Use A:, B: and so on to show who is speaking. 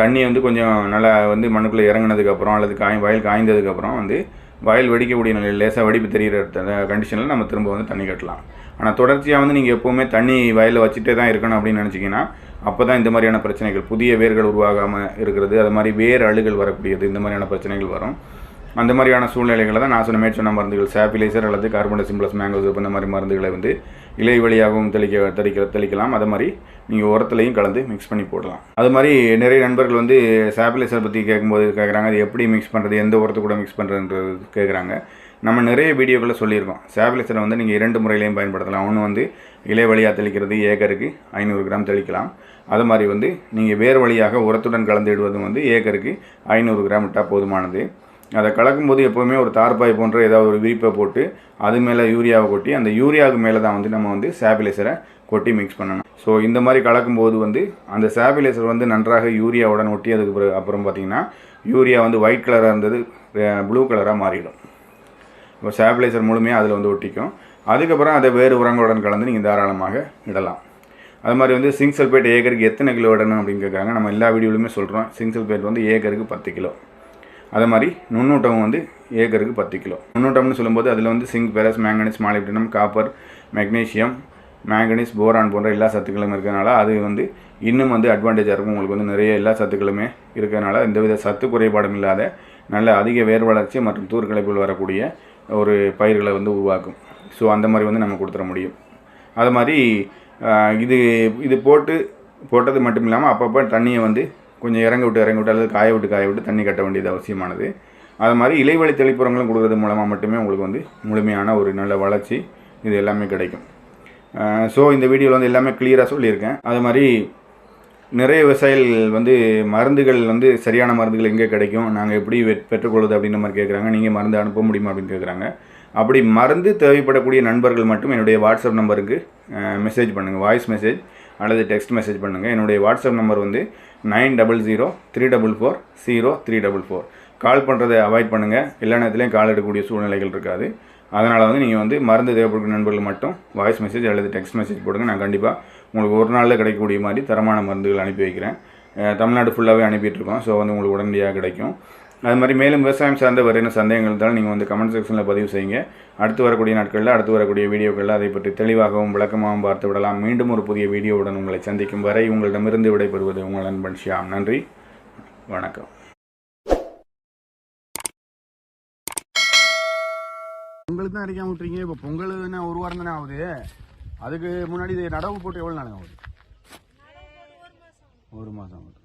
A: தண்ணி வந்து கொஞ்சம் நல்லா வந்து மண்ணுக்குள்ளே இறங்குனதுக்கப்புறம் அல்லது காய் வயல் காய்ந்ததுக்கப்புறம் வந்து வயல் வெடிக்கக்கூடிய நிலையில் லேசாக வெடிப்பு தெரிகிற கண்டிஷனில் நம்ம திரும்ப வந்து தண்ணி கட்டலாம். ஆனால் தொடர்ச்சியாக வந்து நீங்கள் எப்போவுமே தண்ணி வயலில் வச்சுட்டே தான் இருக்கணும் அப்படின்னு நினச்சிங்கன்னா அப்போ தான் இந்த மாதிரியான பிரச்சனைகள் புதிய வேர்கள் உருவாகாமல் இருக்கிறது அது மாதிரி வேர் அழுகல் வரக்கூடியது இந்த மாதிரியான பிரச்சனைகள் வரும். அந்த மாதிரியான சூழ்நிலைகளை தான் நான் சொன்ன சொன்ன மருந்துகள் சாப்பிலைசர் அல்லது கார்பன் சிம்பிளஸ் மேங்கோ அந்த இந்த மாதிரி மருந்துகளை வந்து இலை வழியாகவும் தெளிக்க தெளிக்க தெளிக்கலாம். அது மாதிரி நீங்கள் உரத்துலையும் கலந்து மிக்ஸ் பண்ணி போடலாம். அது மாதிரி நிறைய நண்பர்கள் வந்து சாப்பிலைசர் பற்றி கேட்கும்போது கேட்குறாங்க அது எப்படி மிக்ஸ் பண்ணுறது எந்த உரத்து கூட மிக்ஸ் பண்ணுறதுன்றது கேட்குறாங்க நம்ம நிறைய வீடியோக்களில் சொல்லியிருக்கோம். சாப்பிலைசரை வந்து நீங்கள் இரண்டு முறையிலையும் பயன்படுத்தலாம். ஒன்று வந்து இலை வழியாக தெளிக்கிறது ஏக்கருக்கு ஐநூறு கிராம் தெளிக்கலாம். அது மாதிரி வந்து நீங்கள் வேர் வழியாக உரத்துடன் கலந்துடுவதும் வந்து ஏக்கருக்கு ஐநூறு கிராம் விட்டால் போதுமானது. அதை கலக்கும்போது எப்போவுமே ஒரு தார்பாய் போன்ற ஏதாவது ஒரு விரிப்பை போட்டு அது மேலே யூரியாவை கொட்டி அந்த யூரியாவுக்கு மேலே தான் வந்து நம்ம வந்து சாபிலைசரை கொட்டி மிக்ஸ் பண்ணணும். ஸோ இந்த மாதிரி கலக்கும்போது வந்து அந்த சாபிலைசர் வந்து நன்றாக யூரியாவுடன் ஒட்டி அதுக்கு பிறகு அப்புறம் பார்த்தீங்கன்னா யூரியா வந்து ஒயிட் கலராக இருந்தது ப்ளூ கலராக மாறிடும். இப்போ சாபிலைசர் முழுமையாக அதில் வந்து ஒட்டிக்கும். அதுக்கப்புறம் அதை வேறு உரங்களுடன் கலந்து நீங்கள் தாராளமாக இடலாம். அது மாதிரி வந்து சிங்க் சல்பேட் ஏக்கருக்கு எத்தனை கிலோ இடணும் அப்படின்னு கேட்குறாங்க. நம்ம எல்லா வீடியோலையுமே சொல்கிறோம் சிங்க் சல்பேட் வந்து ஏக்கருக்கு பத்து கிலோ. அதே மாதிரி நுண்ணூட்டம் வந்து ஏக்கருக்கு பத்து கிலோ. நுண்ணூட்டம்னு சொல்லும்போது அதில் வந்து zinc ferrous manganese molybdenum copper magnesium manganese boron போன்ற எல்லா சத்துக்களும் இருக்கிறதுனால அது வந்து இன்னும் வந்து அட்வான்டேஜாக இருக்கும். உங்களுக்கு வந்து நிறைய எல்லா சத்துக்களுமே இருக்கிறதுனால எந்தவித சத்து குறைபாடும் இல்லாத நல்ல அதிக வேர் வளர்ச்சி மற்றும் தூர்கலைப்பில் வரக்கூடிய ஒரு பயிர்களை வந்து உருவாக்கும். ஸோ அந்த மாதிரி வந்து நம்ம கொடுத்துட முடியும். அது மாதிரி இது இது போட்டு போட்டது மட்டும் இல்லாமல் அப்பப்போ தண்ணியை வந்து கொஞ்சம் இறங்க விட்டு இறங்க விட்டு அல்லது காய விட்டு காய விட்டு தண்ணி கட்ட வேண்டியது அவசியமானது. அது மாதிரி இலைவழி தெளிப்புறங்களும் கொடுக்கறது மூலமாக மட்டுமே உங்களுக்கு வந்து முழுமையான ஒரு நல்ல வளர்ச்சி இது எல்லாமே கிடைக்கும். ஸோ இந்த வீடியோவில் வந்து எல்லாமே கிளியராக சொல்லியிருக்கேன். அது மாதிரி நிறைய விவசாயிகள் வந்து மருந்துகள் வந்து சரியான மருந்துகள் எங்கே கிடைக்கும் நாங்கள் எப்படி வெ- பெற்றுக்கொள்வது அப்படின்ற மாதிரி கேட்குறாங்க நீங்கள் மருந்து அனுப்ப முடியுமா அப்படின்னு கேட்குறாங்க அப்படி மருந்து தேவைப்படக்கூடிய நண்பர்கள் மட்டும் என்னுடைய வாட்ஸ்அப் நம்பருக்கு மெசேஜ் பண்ணுங்கள் வாய்ஸ் மெசேஜ் அல்லது டெக்ஸ்ட் மெசேஜ் பண்ணுங்கள் என்னுடைய வாட்ஸ்அப் நம்பர் வந்து nine double zero three double four zero three double four call பண்ணுறதை அவாய்ட் பண்ணுங்கள் எல்லா நேரத்துலையும் கால் எடுக்கக்கூடிய சூழ்நிலைகள் இருக்காது. அதனால் வந்து நீங்கள் வந்து மருந்து தேவைப்படுற நண்பர்கள் மட்டும் வாய்ஸ் மெசேஜ் அல்லது டெக்ஸ்ட் மெசேஜ் போடுங்க. நான் கண்டிப்பாக உங்களுக்கு ஒரு நாளில் கிடைக்கக்கூடிய மாதிரி தரமான மருந்துகள் அனுப்பி வைக்கிறேன். தமிழ்நாடு ஃபுல்லாகவே அனுப்பிட்டுருக்கோம் ஸோ வந்து உங்களுக்கு உடனடியாக கிடைக்கும். அது மாதிரி மேலும் விவசாயம் சார்ந்த வேறு சந்தேகங்கள் இருந்தாலும் நீங்கள் வந்து கமெண்ட் செக்ஷனில் பதிவு செய்யுங்க. அடுத்து வரக்கூடிய நாட்களில் அடுத்து வரக்கூடிய வீடியோக்களில் அதை பற்றி தெளிவாகவும் விளக்கமாகவும் பார்த்து விடலாம். மீண்டும் ஒரு புதிய வீடியோவுடன் உங்களை சந்திக்கும் வரை உங்களிடமிருந்து விடைபெறுவது உங்கள் நண்பன் ஷியாம். நன்றி. வணக்கம்.
B: பொங்கலுக்கு தான் அடிக்காம விட்டுறீங்க. இப்போ பொங்கல் என்ன ஒரு வாரம் தானே ஆகுது? அதுக்கு முன்னாடி இது நடவு போட்டு எவ்வளோ நாள் ஆகுது? ஒரு மாதம் ஆகுது.